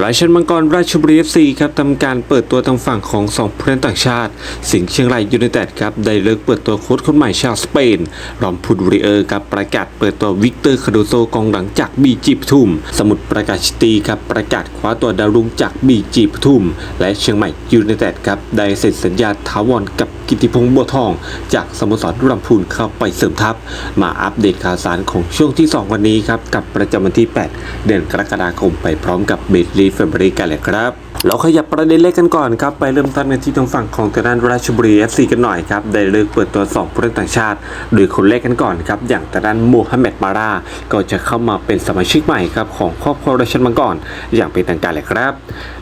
รายชันมังกรราชบุรีเอฟซีครับทำการเปิดตัวทางฝั่งของสองผู้เล่นต่างชาติ สิงห์เชียงรายยูไนเต็ดครับได้เลิกเปิดตัวโค้ชคนใหม่ชาวสเปนรอมพูดริเออร์ครับประกาศเปิดตัววิกเตอร์คาโดโซกองหลังจากบีจีปทุม สมุทรประกาศชตีครับประกาศคว้าตัวดาวรุ่งจากบีจีปทุม และเชียงใหม่ยูไนเต็ดครับได้เซ็นสัญญาถาวรกับกิติพงษ์บัวทอง จากสโมสรลำพูนเข้าไปเสริมทัพ มาอัปเดตข่าวสารของช่วงที่ 2 วันนี้ครับกับประจำวันที่ 8 เดือนกรกฎาคมไปพร้อมกับเบดรีเฟเบรีกันเลยครับ เราขยับประเด็นเล็กกันก่อนครับ ไปเริ่มต้นกันที่ทางฝั่งของทางด้านราชบุรี FC กันหน่อยครับ ได้เลิกเปิดตัว2ผู้เล่นต่างชาติ โดยคนแรกกันก่อนครับ อย่างทางด้านมูฮัมหมัดมาราก็จะเข้ามาเป็นสมาชิกใหม่ครับของครอบครัวราชันมังกรอย่างเป็นทางการเลยครับ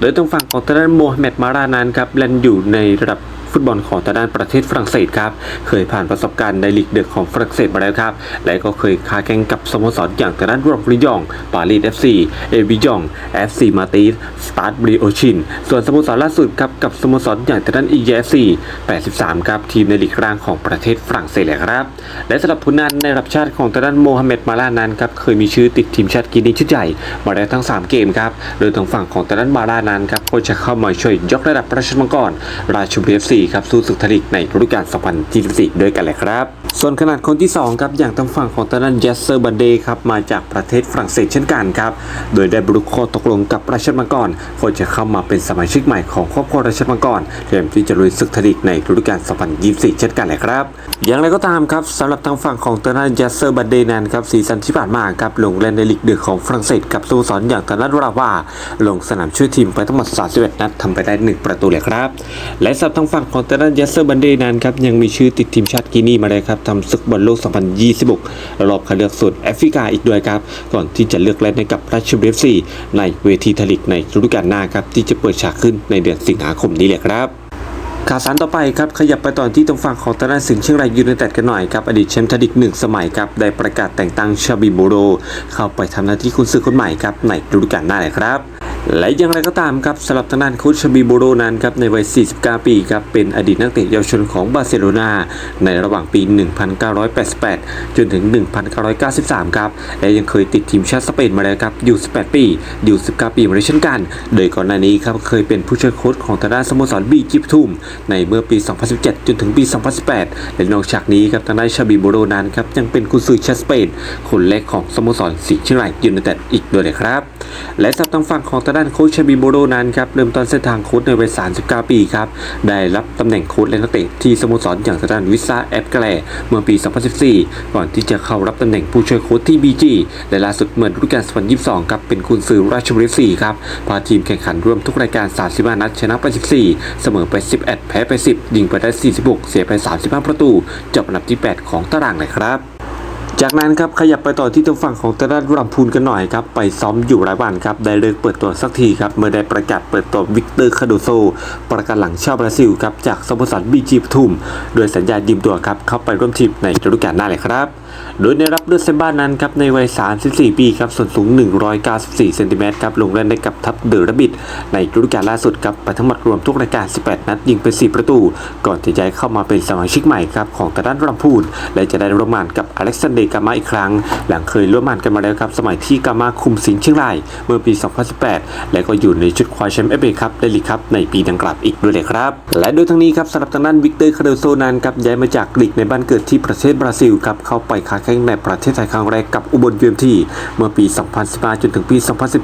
โดยทางฝั่งของทางด้านมูฮัมหมัดมารานั้นครับเล่นอยู่ในระดับ ฟุตบอลของทางด้านประเทศฝรั่งเศสครับ เคยผ่านประสบการณ์ในลีกเด็กของฝรั่งเศสมาแล้วครับ และก็เคยค้าแข่งกับสโมสรอย่างทางด้านรองริยองปารีสเอฟซีเอวิยองเอฟซีมาติสสตาร์ทบริโอชิน ส่วนสโมสรล่าสุดครับกับสโมสรอย่างทางด้านอีเอฟซี83ครับทีมในลีกกลางของประเทศฝรั่งเศสแหละครับ และสำหรับผลงานในระดับชาติของทางด้านโมฮัมเหม็ดมาลานั้นครับเคยมีชื่อติดทีมชาติกินีชุดใหญ่มาแล้วทั้ง 3 เกมครับโดยทางฝั่งของทางด้านมาลานั้นครับก็จะเข้ามาช่วยยกระดับราชมังกรราชบุรีเอฟซีครับสู้ศึกทลีกในฤดูกาล 2024 ด้วยกันเลยครับ ส่วนขนาดคนที่ 2 ครับ อย่างทางฝั่งของทางด้านเยสเซอร์บันเดครับมาจากประเทศฝรั่งเศสเช่นกันครับ โดยได้บรรลุข้อตกลงกับราชมังกรก็จะเข้ามาเป็นสมาชิกใหม่ของครอบครัวราชมังกรเตรียมที่จะลุยศึกทลีกในฤดูกาล 2024 เช่นกันเลยครับ อย่างไรก็ตามครับสำหรับทางฝั่งของทางด้านเยสเซอร์บันเดนั้นครับซีซั่นที่ผ่านมาครับลงเล่นในลีกเดือของฝรั่งเศสกับสโมสรอย่างทางด้านราว่า ลงสนามช่วยทีมไปทั้งหมด 31 นัดทำไปได้ 1 ประตูเลยครับ และสำหรับทางฝั่งของทาด้านเยสเซอร์บันเดนั้นครับยังมีชื่อติดทีมชาติกินีมาเลยครับทำศึกบอลโลก 2026 รอบคัดเลือกโซนแอฟริกาอีกด้วยครับ ก่อนที่จะเลือกเล่นให้กับราชบุรีเอฟซีในเวทีทลีกในฤดูกาลหน้าครับที่จะเปิดฉากขึ้นในเดือนสิงหาคมนี้แหละครับข่าวสารต่อไปครับขยับไปตอนที่ตรงฝั่งของตางด้านสิงห์เชียงรายยูไนเต็ดกันหน่อยครับอดีตแชมป์ทยลีกหนึ่งสมัยครับได้ประกาศแต่งตั้งชาบิโบโร เข้าไปทำหน้าที่คุณซื้อคนใหม่ครับในฤดูกาลหน้าเลยครับ และอย่างไรก็ตามครับสำหรับทางด้านโคชชบิโบโรนั้นครับในวัย 49 ปีครับเป็นอดีตนักเตะเยาวชนของบาร์เซโลนาในระหว่างปี 1988 จนถึง 1993 ครับ และยังเคยติดทีมชาติสเปนมาแล้วครับอยู่ 18 ปีอยู่ 19 ปีมาแล้วเช่นกัน โดยก่อนหน้านี้ครับเคยเป็นผู้ช่วยโค้ชของทางด้านสโมสรบีจิปทุมในเมื่อปี 2017 จนถึงปี 2018 และนอกจากนี้ครับทางด้านชาบิโบโรนั้นครับยังเป็นกุนซือชาติสเปนคนแรกของสโมสรสิงห์เชียงรายยูไนเต็ดอีกด้วยนะครับ และสำหรับทางฝั่งของทางด้านโค้ชชาบิโบโรนั้นครับเริ่มต้นเส้นทางโค้ชในวัย 39 ปีครับได้รับตำแหน่งโค้ชและนักเตะที่สโมสรอย่างทางด้านวิซาแอฟแกลเมื่อปี 2014 ก่อนที่จะเข้ารับตำแหน่งผู้ช่วยโค้ชที่บีจีและล่าสุดเมื่อฤดูกาล2022 ครับเป็นกุนซือราชบุรีซีครับพาทีมแข่งขันร่วมทุกรายการ 35 นัดชนะไป 14 เสมอไป 11 แพ้ไป 10 ยิงไปได้ 46 เสียไป 35 ประตูจบอันดับที่ 8 ของตารางเลยครับ จากนั้นครับขยับไปต่อที่ทางฝั่งของตาด้านลำพูนกันหน่อยครับไปซ้อมอยู่รายวันครับได้เลิกเปิดตัวสักทีครับเมื่อได้ประกาศเปิดตัววิกเตอร์คาโดโซ ประกันหลังชาวบราซิลครับจากสโมสรบีจีปทุม โดยสัญญายืมตัวครับเข้าไปร่วมทีมในฤดูกาลหน้าเลยครับ โดยในรับเลือดเซบ้านนั้นครับในวัย 34 ปีครับส่วนสูง 194เซนติเมตรครับลงเล่นได้กับทัพเดอระบิดในฤดูกาลล่าสุดครับไปทั้งหมดรวมทุกรายการ 18 นัดยิงไป 4 ประตู ก่อนจะย้ายเข้ามาเป็นสมาชิกใหม่ครับของทาด้านลำพูน และจะได้ร่วมงานกับอเล็กซานเดรกามาอีกครั้ง หลังเคยร่วมงานกันมาแล้วครับสมัยที่กามาคุมสิงห์เชียงรายเมื่อปี 2018 และก็อยู่ในชุดคว้าแชมป์เอฟเอคัพและลีกคัพในปีดังกล่าวอีกด้วยเลยครับ และโดยทั้งนี้ครับสำหรับทางด้านวิกเตอร์คาเดโซนันครับย้ายมาจากลีกในบ้านเกิดที่ประเทศบราซิลครับเข้าไปค้าแข่งในประเทศไทยครั้งแรกกับอุบลยูเอ็มทีเมื่อปี 2015 จนถึงปี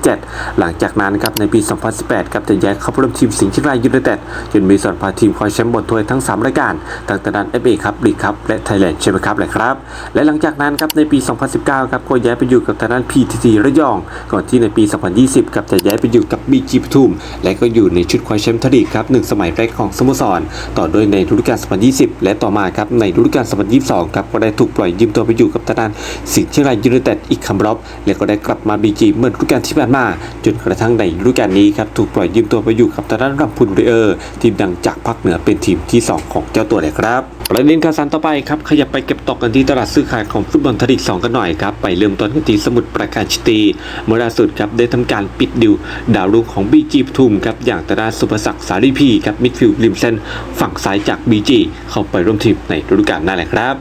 2017 หลังจากนั้นครับในปี 2018 ครับจะย้ายเข้าร่วมทีมสิงห์เชียงรายยูไนเต็ดจนมีส่วนพาทีมคว้าแชมป์บอลถ้วยทั้ง 3 รายการตั้งแต่ด้านเอฟเอคัพลีกคัพและไทยแลนด์แชมเปี้ยนคัพเลยครับและหลังจากนั้นครับในปี 2019 ครับก็ย้ายไปอยู่กับทางด้าน PTT ระยอง ก่อนที่ในปี 2020 ครับจะย้ายไปอยู่กับ BG ปทุม และก็อยู่ในชุดคว้าแชมป์ทลีกครับหนึ่งสมัยแรกของสโมสร ต่อด้วยในฤดูกาล 2020 และต่อมาครับในฤดูกาล 2022 ครับก็ได้ถูกปล่อยยืมตัวไปอยู่กับทางด้านสิงห์เชียงรายยูไนเต็ดอีกคำรอบและก็ได้กลับมา BG เมื่อฤดูกาลที่ผ่านมา จนกระทั่งในฤดูกาลนี้ครับถูกปล่อยยืมตัวไปอยู่กับทางด้านลำพูนเรเออร์ทีมดังจากภาคเหนือเป็นทีมที่สองของเจ้าตัวเลยครับประเด็นข่าวสารต่อไปครับขยับไปเก็บตกกันที่ตลาดซื้อขายของฟุตบอลทยลีก2กันหน่อยครับไปเริ่มต้นกันที่สมุทรปราการชิตีเมื่อล่าสุดครับได้ทำการปิดดิวดาวรุ่งของบีจีปทุมครับอย่างตราสุภศักดิ์สารีพีครับมิดฟิลด์ริมเส้นฝั่งซ้ายจากบีจีเข้าไปร่วมทีมในฤดูกาลหน้าแหละครับ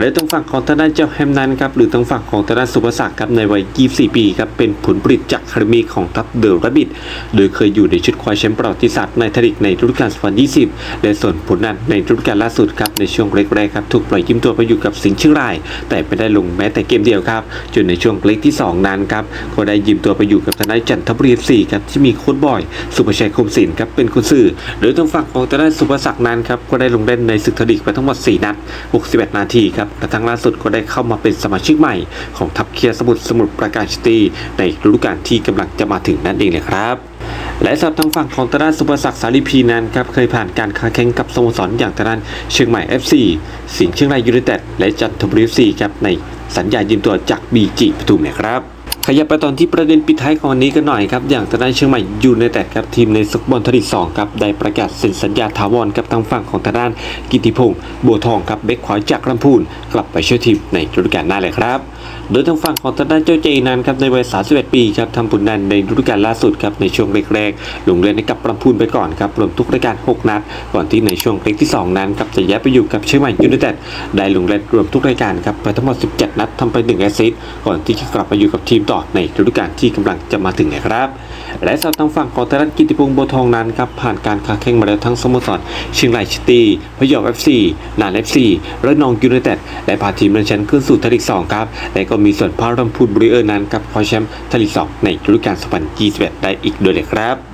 และตรงฝั่งของทางด้านเจ้าแฮมนันครับหรือทางฝั่งของทางด้านสุภศักดิ์ครับในวัย 24 ปีครับเป็นผลผลิตจากคาเดมีของทัพเดอะแรบบิทโดยเคยอยู่ในชุดคว้าแชมป์ประวัติศาสตร์ในทลีกในฤดูกาล2020 และส่วนผลนั้นในฤดูกาลล่าสุดครับในในช่วงแรกๆครับถูกปล่อยยืมตัวไปอยู่กับสิงห์เชียงราย แต่ไม่ได้ลงแม้แต่เกมเดียวครับจนในช่วงเล็กที่ 2 นั้นครับก็ได้ยืมตัวไปอยู่กับทางด้านจันทบุรี FC ครับที่มีโค้ชบอย สุภชัยคมศิลป์ครับเป็นคนสื่อโดยทางฝั่งของทางด้านสุภศักดิ์นั้นครับก็ได้ลงเล่นในศึกทยลีกไปทั้งหมด 4 นัด 61 นาทีครับและทั้งล่าสุดก็ได้เข้ามาเป็นสมาชิกใหม่ของทัพเคียร์สมุทรสมุทรปราการซิตี้ในฤดูกาลที่กำลังจะมาถึงนั่นเองเลยครับ และสำหรับทางฝั่งของตราสุภศักดิ์สารีพีนั้นครับเคยผ่านการค้าแข่งกับสโมสรอย่างตราเชียงใหม่ FC สิงห์เชียงรายยูไนเต็ดและจันทบุรี FC ครับในสัญญายืมตัวจากบีจีปทุมเนี่ยครับ ขยับไปตอนที่ประเด็นปิดท้ายของวันนี้กันหน่อยครับอย่างทางด้านเชียงใหม่ยูไนเต็ดครับทีมในศึกบอลทลีกสองครับได้ประกาศเซ็นสัญญาถาวรกับทางฝั่งของทางด้านกิติพงศ์บัวทองครับเบคขวาจากลำพูนกลับไปช่วยทีมในฤดูกาลหน้าเลยครับโดยทางฝั่งของทางด้านเจ้าเจนั้นครับในวัย 31 ปีครับทำผลงานในฤดูกาลล่าสุดครับในช่วงแรกๆลงเล่นให้กับลำพูนไปก่อนครับรวมทุกรายการ 6 นัด ก่อนที่ในช่วงเล็กที่ 2 นั้นครับจะย้ายไปอยู่กับเชียงใหม่ยูไนเต็ดได้ลงเล่นรวมทุกรายการครับไปทั้งหมด 17 นัดทำไป1แอสซิสต์ก่อนที่จะกลับมาอยู่กับทีมต่อในฤดูกาลที่กำลังจะมาถึงนะครับ และสำหรับทางฝั่งของทยรัฐกิติพงศ์บัวทองนั้นครับผ่านการค้าแข่งมาแล้วทั้งสโมสรเชียงรายซิตี้พยองเอฟซีนานเอฟซีระนองยูไนเต็ดและพาทีมเลื่อนชั้นขึ้นสู่ไทยลีก2ครับและก็มีส่วนพารัมพูดบริเออร์นั้นครับคว้าแชมป์ไทยลีก2ในฤดูกาล2021 ได้อีกด้วยนะครับ